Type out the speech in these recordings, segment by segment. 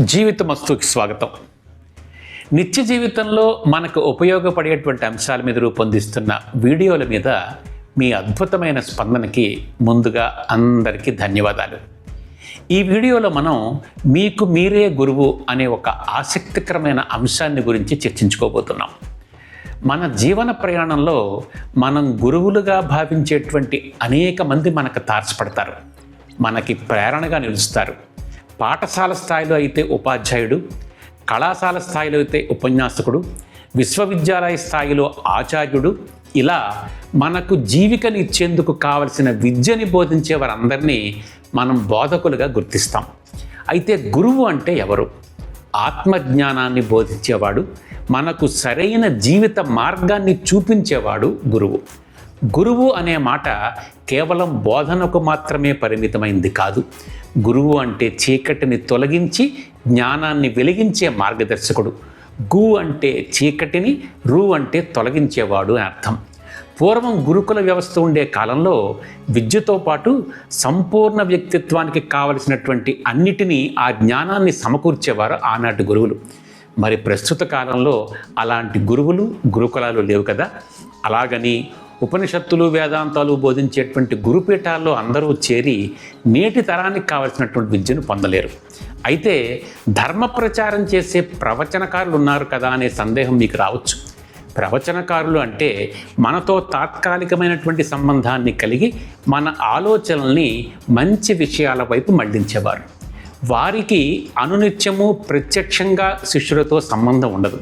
జీవితమస్తుకి స్వాగతం. నిత్య జీవితంలో మనకు ఉపయోగపడేటువంటి అంశాల మీద రూపొందిస్తున్న వీడియోల మీద మీ అద్భుతమైన స్పందనకి ముందుగా అందరికీ ధన్యవాదాలు. ఈ వీడియోలో మనం మీకు మీరే గురువు అనే ఒక ఆసక్తికరమైన అంశాన్ని గురించి చర్చించుకోబోతున్నాం. మన జీవన ప్రయాణంలో మనం గురువులుగా భావించేటువంటి అనేక మంది మనకు తారసపడతారు. మనకి ప్రేరణగా నిలుస్తారు. పాఠశాల స్థాయిలో అయితే ఉపాధ్యాయుడు కళాశాల స్థాయిలో అయితే ఉపన్యాసకుడు విశ్వవిద్యాలయ స్థాయిలో ఆచార్యుడు. ఇలా మనకు జీవికని ఇచ్చేందుకు కావలసిన విద్యని బోధించే వారందరినీ మనం బోధకులుగా గుర్తిస్తాం. అయితే గురువు అంటే ఎవరు? ఆత్మజ్ఞానాన్ని బోధించేవాడు మనకు సరైన జీవిత మార్గాన్ని చూపించేవాడు గురువు. గురువు అనే మాట కేవలం బోధనకు మాత్రమే పరిమితమైంది కాదు. గురువు అంటే చీకటిని తొలగించి జ్ఞానాన్ని వెలిగించే మార్గదర్శకుడు. గు అంటే చీకటిని రు అంటే తొలగించేవాడు అని అర్థం. పూర్వం గురుకుల వ్యవస్థ ఉండే కాలంలో విద్యతో పాటు సంపూర్ణ వ్యక్తిత్వానికి కావలసినటువంటి అన్నిటినీ ఆ జ్ఞానాన్ని సమకూర్చేవారు ఆనాటి గురువులు. మరి ప్రస్తుత కాలంలో అలాంటి గురువులు గురుకులాలు లేవు కదా. అలాగని ఉపనిషత్తులు వేదాంతాలు బోధించేటువంటి గురుపీఠాల్లో అందరూ చేరి నేటి తరానికి కావలసినటువంటి విద్యను పొందలేరు. అయితే ధర్మ ప్రచారం చేసే ప్రవచనకారులు ఉన్నారు కదా అనే సందేహం మీకు రావచ్చు. ప్రవచనకారులు అంటే మనతో తాత్కాలికమైనటువంటి సంబంధాన్ని కలిగి మన ఆలోచనల్ని మంచి విషయాల వైపు మళ్ళించేవారు. వారికి అనునిత్యము ప్రత్యక్షంగా శిష్యులతో సంబంధం ఉండదు.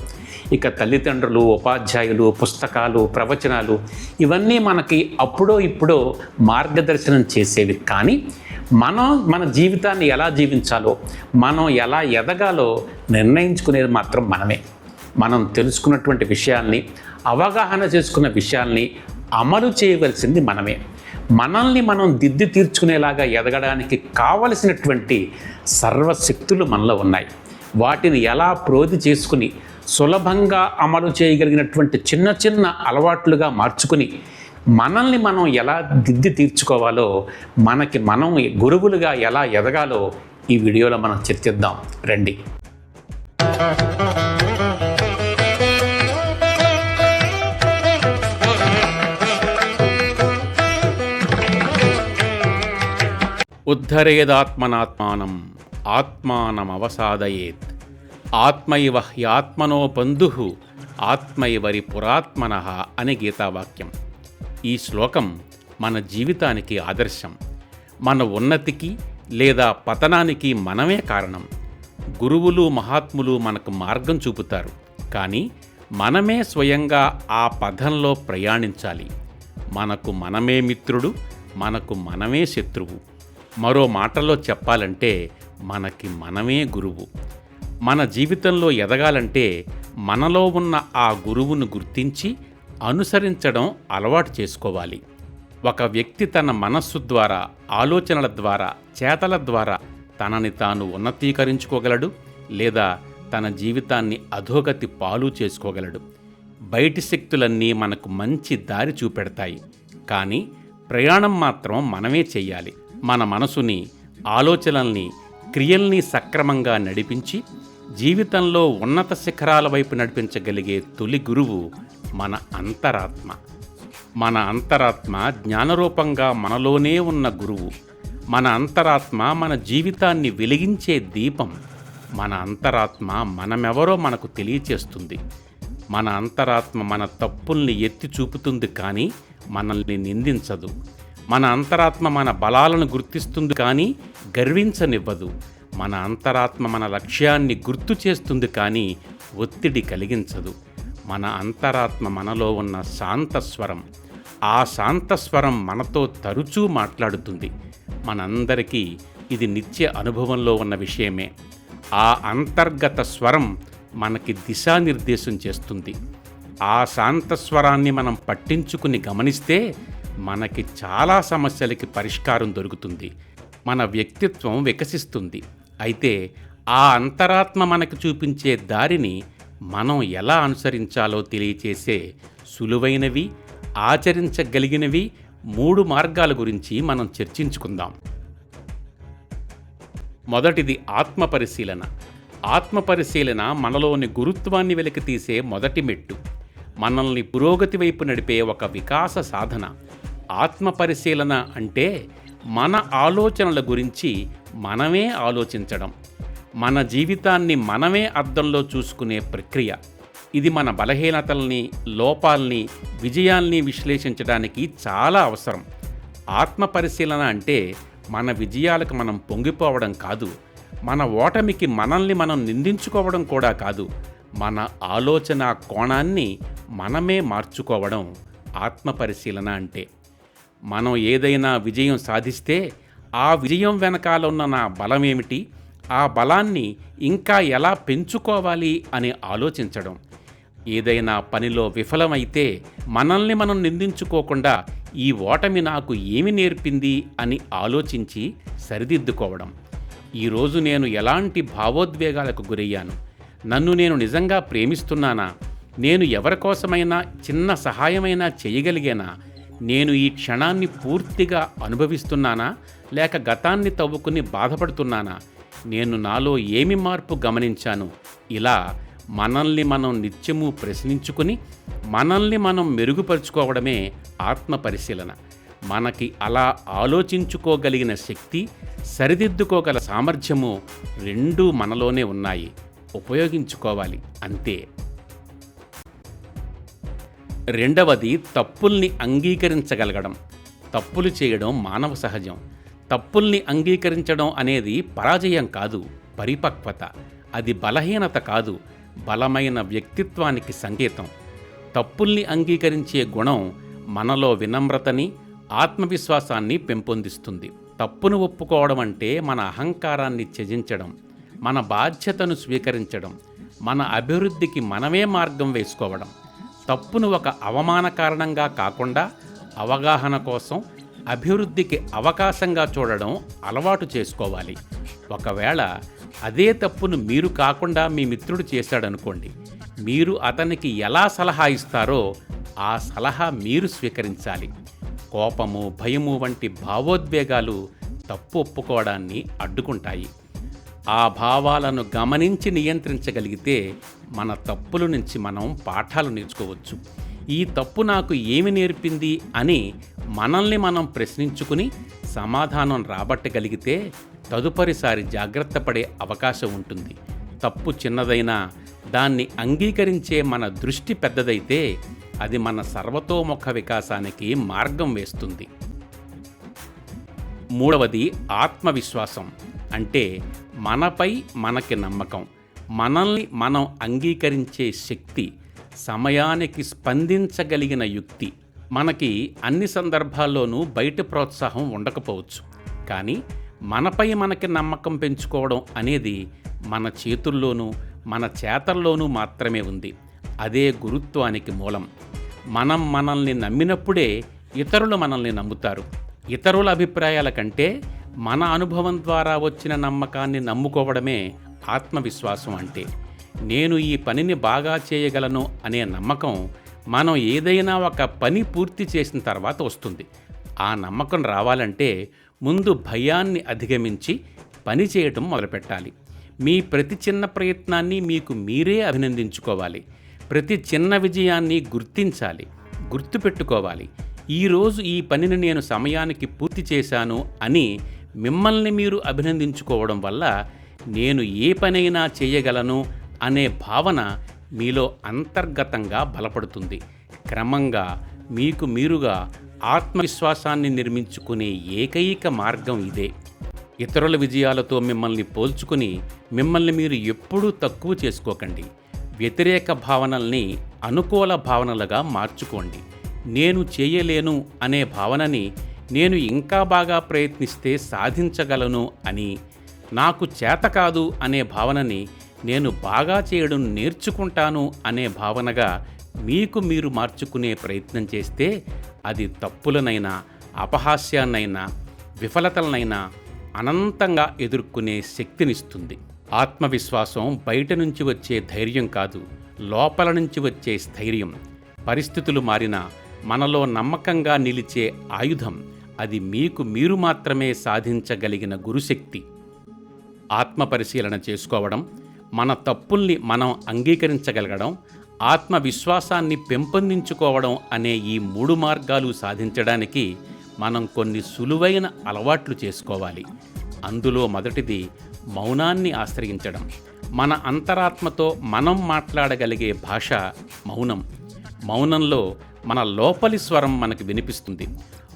ఇక తల్లిదండ్రులు ఉపాధ్యాయులు పుస్తకాలు ప్రవచనాలు ఇవన్నీ మనకి అప్పుడో ఇప్పుడో మార్గదర్శనం చేసేవి. కానీ మనం మన జీవితాన్ని ఎలా జీవించాలో మనం ఎలా ఎదగాలో నిర్ణయించుకునేది మాత్రం మనమే. మనం తెలుసుకున్నటువంటి విషయాల్ని అవగాహన చేసుకున్న విషయాల్ని అమలు చేయవలసింది మనమే. మనల్ని మనం దిద్ది తీర్చుకునేలాగా ఎదగడానికి కావలసినటువంటి సర్వశక్తులు మనలో ఉన్నాయి. వాటిని ఎలా ప్రోధి చేసుకుని సులభంగా అమలు చేయగలిగినటువంటి చిన్న చిన్న అలవాట్లుగా మార్చుకుని మనల్ని మనం ఎలా దిద్ది తీర్చుకోవాలో మనకి మనం గురువులుగా ఎలా ఎదగాలో ఈ వీడియోలో మనం చర్చిద్దాం. రండి. ఉద్ధరేదాత్మనాత్మానం ఆత్మానమవసాదయేత్. ఆత్మైవ హ్యాత్మనో బంధు ఆత్మైవరి పురాత్మన అని గీతావాక్యం. ఈ శ్లోకం మన జీవితానికి ఆదర్శం. మన ఉన్నతికి లేదా పతనానికి మనమే కారణం. గురువులు మహాత్ములు మనకు మార్గం చూపుతారు. కానీ మనమే స్వయంగా ఆ పథంలో ప్రయాణించాలి. మనకు మనమే మిత్రుడు మనకు మనమే శత్రువు. మరో మాటలో చెప్పాలంటే మనకి మనమే గురువు. మన జీవితంలో ఎదగాలంటే మనలో ఉన్న ఆ గురువును గుర్తించి అనుసరించడం అలవాటు చేసుకోవాలి. ఒక వ్యక్తి తన మనస్సు ద్వారా ఆలోచనల ద్వారా చేతల ద్వారా తనని తాను ఉన్నతీకరించుకోగలడు లేదా తన జీవితాన్ని అధోగతి పాలు చేసుకోగలడు. బయటి శక్తులన్నీ మనకు మంచి దారి చూపెడతాయి. కానీ ప్రయాణం మాత్రం మనమే చెయ్యాలి మన మనసుని ఆలోచనల్ని క్రియల్ని సక్రమంగా నడిపించి జీవితంలో ఉన్నత శిఖరాల వైపు నడిపించగలిగే తొలి గురువు మన అంతరాత్మ. మన అంతరాత్మ జ్ఞానరూపంగా మనలోనే ఉన్న గురువు. మన అంతరాత్మ మన జీవితాన్ని వెలిగించే దీపం. మన అంతరాత్మ మనమెవరో మనకు తెలియచేస్తుంది. మన అంతరాత్మ మన తప్పుల్ని ఎత్తి చూపుతుంది కానీ మనల్ని నిందించదు. మన అంతరాత్మ మన బలాలను గుర్తిస్తుంది కానీ గర్వించనివ్వదు. మన అంతరాత్మ మన లక్ష్యాన్ని గుర్తు చేస్తుంది కానీ ఒత్తిడి కలిగించదు. మన అంతరాత్మ మనలో ఉన్న శాంతస్వరం ఆ శాంతస్వరం మనతో తరచూ మాట్లాడుతుంది. మనందరికీ ఇది నిత్య అనుభవంలో ఉన్న విషయమే. ఆ అంతర్గత స్వరం మనకి దిశానిర్దేశం చేస్తుంది. ఆ శాంతస్వరాన్ని మనం పట్టించుకుని గమనిస్తే మనకి చాలా సమస్యలకి పరిష్కారం దొరుకుతుంది. మన వ్యక్తిత్వం వికసిస్తుంది. అయితే ఆ అంతరాత్మ మనకు చూపించే దారిని మనం ఎలా అనుసరించాలో తెలియచేసే సులువైనవి ఆచరించగలిగినవి మూడు మార్గాల గురించి మనం చర్చించుకుందాం. మొదటిది ఆత్మ పరిశీలన. ఆత్మపరిశీలన మనలోని గురుత్వాన్ని వెలికితీసే మొదటి మెట్టు. మనల్ని పురోగతి వైపు నడిపే ఒక వికాస సాధన. ఆత్మపరిశీలన అంటే మన ఆలోచనల గురించి మనమే ఆలోచించడం. మన జీవితాన్ని మనమే అద్దంలో చూసుకునే ప్రక్రియ. ఇది మన బలహీనతల్ని లోపాల్ని విజయాల్ని విశ్లేషించడానికి చాలా అవసరం. ఆత్మ పరిశీలన అంటే మన విజయాలకు మనం పొంగిపోవడం కాదు. మన ఓటమికి మనల్ని మనం నిందించుకోవడం కూడా కాదు. మన ఆలోచన కోణాన్ని మనమే మార్చుకోవడం ఆత్మ పరిశీలన అంటే. మనం ఏదైనా విజయం సాధిస్తే ఆ విజయం వెనకాల ఉన్న నా బలం ఏమిటి? ఆ బలాన్ని ఇంకా ఎలా పెంచుకోవాలి అని ఆలోచించడం. ఏదైనా పనిలో విఫలమైతే మనల్ని మనం నిందించుకోకుండా ఈ ఓటమి నాకు ఏమి నేర్పింది అని ఆలోచించి సరిదిద్దుకోవడం. ఈరోజు నేను ఎలాంటి భావోద్వేగాలకు గురయ్యాను? నన్ను నేను నిజంగా ప్రేమిస్తున్నానా? నేను ఎవరి కోసమైనా చిన్న సహాయమైనా చేయగలిగేనా? నేను ఈ క్షణాన్ని పూర్తిగా అనుభవిస్తున్నానా? లేక గతాన్ని తవ్వుకుని బాధపడుతున్నానా? నేను నాలో ఏమి మార్పు గమనించాను? ఇలా మనల్ని మనం నిత్యము ప్రశ్నించుకుని మనల్ని మనం మెరుగుపరుచుకోవడమే ఆత్మ పరిశీలన. మనకి అలా ఆలోచించుకోగలిగిన శక్తి సరిదిద్దుకోగల సామర్థ్యము రెండూ మనలోనే ఉన్నాయి. ఉపయోగించుకోవాలి. అంతే. రెండవది తప్పుల్ని అంగీకరించగలగడం. తప్పులు చేయడం మానవ సహజం. తప్పుల్ని అంగీకరించడం అనేది పరాజయం కాదు పరిపక్వత. అది బలహీనత కాదు బలమైన వ్యక్తిత్వానికి సంకేతం. తప్పుల్ని అంగీకరించే గుణం మనలో వినమ్రతని ఆత్మవిశ్వాసాన్ని పెంపొందిస్తుంది. తప్పును ఒప్పుకోవడం అంటే మన అహంకారాన్ని త్యజించడం మన బాధ్యతను స్వీకరించడం మన అభివృద్ధికి మనమే మార్గం వేసుకోవడం. తప్పును ఒక అవమాన కారణంగా కాకుండా అవగాహన కోసం అభివృద్ధికి అవకాశంగా చూడడం అలవాటు చేసుకోవాలి. ఒకవేళ అదే తప్పును మీరు కాకుండా మీ మిత్రుడు చేశాడనుకోండి మీరు అతనికి ఎలా సలహా ఇస్తారో ఆ సలహా మీరు స్వీకరించాలి. కోపము భయము వంటి భావోద్వేగాలు తప్పు ఒప్పుకోవడాన్ని అడ్డుకుంటాయి. ఆ భావాలను గమనించి నియంత్రించగలిగితే మన తప్పుల నుంచి మనం పాఠాలు నేర్చుకోవచ్చు. ఈ తప్పు నాకు ఏమి నేర్పింది అని మనల్ని మనం ప్రశ్నించుకుని సమాధానం రాబట్టగలిగితే తదుపరిసారి జాగ్రత్త పడే అవకాశం ఉంటుంది. తప్పు చిన్నదైనా దాన్ని అంగీకరించే మన దృష్టి పెద్దదైతే అది మన సర్వతోముఖ వికాసానికి మార్గం వేస్తుంది. మూడవది ఆత్మవిశ్వాసం. అంటే మనపై మనకి నమ్మకం. మనల్ని మనం అంగీకరించే శక్తి సమయానికి స్పందించగలిగిన యుక్తి. మనకి అన్ని సందర్భాల్లోనూ బయట ప్రోత్సాహం ఉండకపోవచ్చు. కానీ మనపై మనకి నమ్మకం పెంచుకోవడం అనేది మన చేతుల్లోనూ మన చేతల్లోనూ మాత్రమే ఉంది. అదే గురుత్వానికి మూలం. మనం మనల్ని నమ్మినప్పుడే ఇతరులు మనల్ని నమ్ముతారు. ఇతరుల అభిప్రాయాల కంటే మన అనుభవం ద్వారా వచ్చిన నమ్మకాన్ని నమ్ముకోవడమే ఆత్మవిశ్వాసం అంటే. నేను ఈ పనిని బాగా చేయగలను అనే నమ్మకం మనం ఏదైనా ఒక పని పూర్తి చేసిన తర్వాత వస్తుంది. ఆ నమ్మకం రావాలంటే ముందు భయాన్ని అధిగమించి పని చేయటం మొదలుపెట్టాలి. మీ ప్రతి చిన్న ప్రయత్నాన్ని మీకు మీరే అభినందించుకోవాలి. ప్రతి చిన్న విజయాన్ని గుర్తించాలి. గుర్తుపెట్టుకోవాలి. ఈరోజు ఈ పనిని నేను సమయానికి పూర్తి చేశాను అని మిమ్మల్ని మీరు అభినందించుకోవడం వల్ల నేను ఏ పనైనా చేయగలను అనే భావన మీలో అంతర్గతంగా బలపడుతుంది. క్రమంగా మీకు మీరుగా ఆత్మవిశ్వాసాన్ని నిర్మించుకునే ఏకైక మార్గం ఇదే. ఇతరుల విజయాలతో మిమ్మల్ని పోల్చుకుని మిమ్మల్ని మీరు ఎప్పుడూ తక్కువ చేసుకోకండి. వ్యతిరేక భావనల్ని అనుకూల భావనలుగా మార్చుకోండి. నేను చేయలేను అనే భావనని నేను ఇంకా బాగా ప్రయత్నిస్తే సాధించగలను అని నాకు చేత కాదు అనే భావనని నేను బాగా చేయడం నేర్చుకుంటాను అనే భావనగా మీకు మీరు మార్చుకునే ప్రయత్నం చేస్తే అది తప్పులనైనా అపహాస్యాన్నైనా విఫలతలనైనా అనంతంగా ఎదుర్కొనే శక్తినిస్తుంది. ఆత్మవిశ్వాసం బయట నుంచి వచ్చే ధైర్యం కాదు లోపల నుంచి వచ్చే స్థైర్యం. పరిస్థితులు మారినా మనలో నమ్మకంగా నిలిచే ఆయుధం అది మీకు మీరు మాత్రమే సాధించగలిగిన గురుశక్తి. ఆత్మపరిశీలన చేసుకోవడం మన తప్పుల్ని మనం అంగీకరించగలగడం ఆత్మవిశ్వాసాన్ని పెంపొందించుకోవడం అనే ఈ మూడు మార్గాలు సాధించడానికి మనం కొన్ని సులువైన అలవాట్లు చేసుకోవాలి. అందులో మొదటిది మౌనాన్ని ఆశ్రయించడం. మన అంతరాత్మతో మనం మాట్లాడగలిగే భాష మౌనం. మౌనంలో మన లోపలి స్వరం మనకు వినిపిస్తుంది.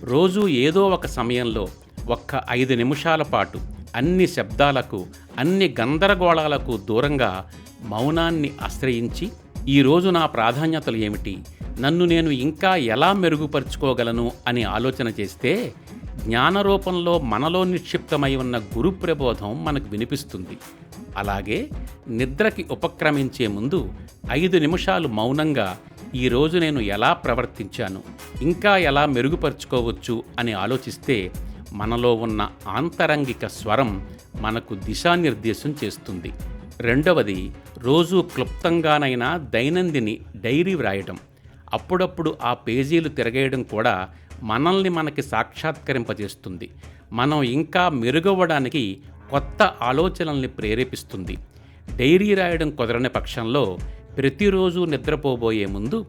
రోజు ఏదో ఒక సమయంలో ఒక్క ఐదు నిమిషాల పాటు అన్ని శబ్దాలకు అన్ని గందరగోళాలకు దూరంగా మౌనాన్ని ఆశ్రయించి ఈరోజు నా ప్రాధాన్యతలు ఏమిటి? నన్ను నేను ఇంకా ఎలా మెరుగుపరుచుకోగలను? అని ఆలోచన చేస్తే జ్ఞానరూపంలో మనలో నిక్షిప్తమై ఉన్న గురు ప్రబోధం మనకు వినిపిస్తుంది. అలాగే నిద్రకి ఉపక్రమించే ముందు ఐదు నిమిషాలు మౌనంగా ఈరోజు నేను ఎలా ప్రవర్తించాను? ఇంకా ఎలా మెరుగుపరుచుకోవచ్చు? అని ఆలోచిస్తే మనలో ఉన్న ఆంతరంగిక స్వరం మనకు దిశానిర్దేశం చేస్తుంది. రెండవది రోజు క్లుప్తంగానైనా దైనందిని డైరీ వ్రాయడం అప్పుడప్పుడు ఆ పేజీలు తిరగేయడం కూడా మనల్ని మనకి సాక్షాత్కరింపజేస్తుంది. మనం ఇంకా మెరుగవ్వడానికి కొత్త ఆలోచనల్ని ప్రేరేపిస్తుంది. డైరీ రాయడం కుదరని పక్షంలో ప్రతిరోజు నిద్రపోబోయే ముందు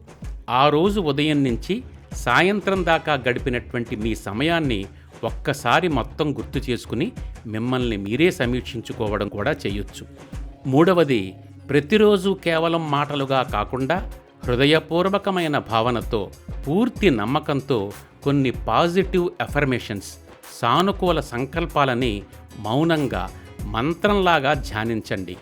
ఆ రోజు ఉదయం నుంచి సాయంత్రం దాకా గడిపినటువంటి మీ సమయాన్ని ఒక్కసారి మొత్తం గుర్తు చేసుకుని మిమ్మల్ని మీరే సమీక్షించుకోవడం కూడా చేయొచ్చు. మూడవది ప్రతిరోజు కేవలం మాటలుగా కాకుండా హృదయపూర్వకమైన భావనతో పూర్తి నమ్మకంతో కొన్ని పాజిటివ్ ఎఫర్మేషన్స్ సానుకూల సంకల్పాలని మౌనంగా మంత్రంలాగా ధ్యానించండి.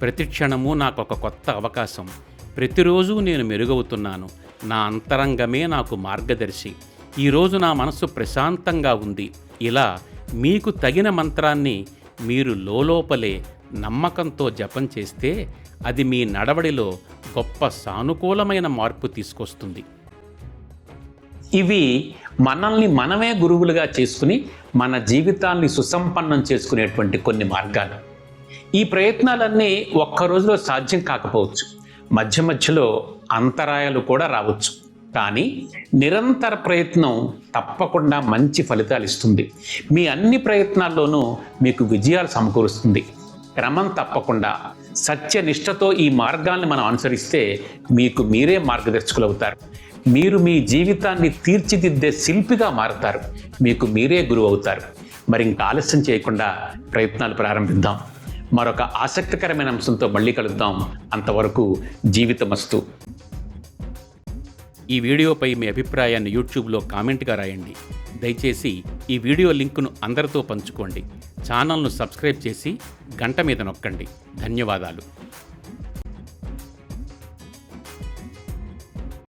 ప్రతి క్షణము నాకు ఒక కొత్త అవకాశం. ప్రతిరోజు నేను మెరుగవుతున్నాను. నా అంతరంగమే నాకు మార్గదర్శి. ఈరోజు నా మనసు ప్రశాంతంగా ఉంది. ఇలా మీకు తగిన మంత్రాన్ని మీరు లోలోపలే నమ్మకంతో జపం చేస్తే అది మీ నడవడిలో గొప్ప సానుకూలమైన మార్పు తీసుకొస్తుంది. ఇవి మనల్ని మనమే గురువులుగా చేసుకుని మన జీవితాన్ని సుసంపన్నం చేసుకునేటువంటి కొన్ని మార్గాలు. ఈ ప్రయత్నాలన్నీ ఒక్క రోజులో సాధ్యం కాకపోవచ్చు. మధ్య మధ్యలో అంతరాయాలు కూడా రావచ్చు. కానీ నిరంతర ప్రయత్నం తప్పకుండా మంచి ఫలితాలు ఇస్తుంది. మీ అన్ని ప్రయత్నాల్లోనూ మీకు విజయాలు సమకూరుస్తుంది. క్రమం తప్పకుండా సత్యనిష్టతో ఈ మార్గాల్ని మనం అనుసరిస్తే మీకు మీరే మార్గదర్శకులు అవుతారు. మీరు మీ జీవితాన్ని తీర్చిదిద్దే శిల్పిగా మారుతారు. మీకు మీరే గురువు అవుతారు. మరి ఇంకా ఆలస్యం చేయకుండా ప్రయత్నాలు ప్రారంభిద్దాం. మరొక ఆసక్తికరమైన అంశంతో మళ్ళీ కలుద్దాం. అంతవరకు జీవితమస్తు. ఈ వీడియోపై మీ అభిప్రాయాన్ని యూట్యూబ్లో కామెంట్గా రాయండి. దయచేసి ఈ వీడియో లింకును అందరితో పంచుకోండి. ఛానల్ను సబ్స్క్రైబ్ చేసి గంట మీద నొక్కండి. ధన్యవాదాలు.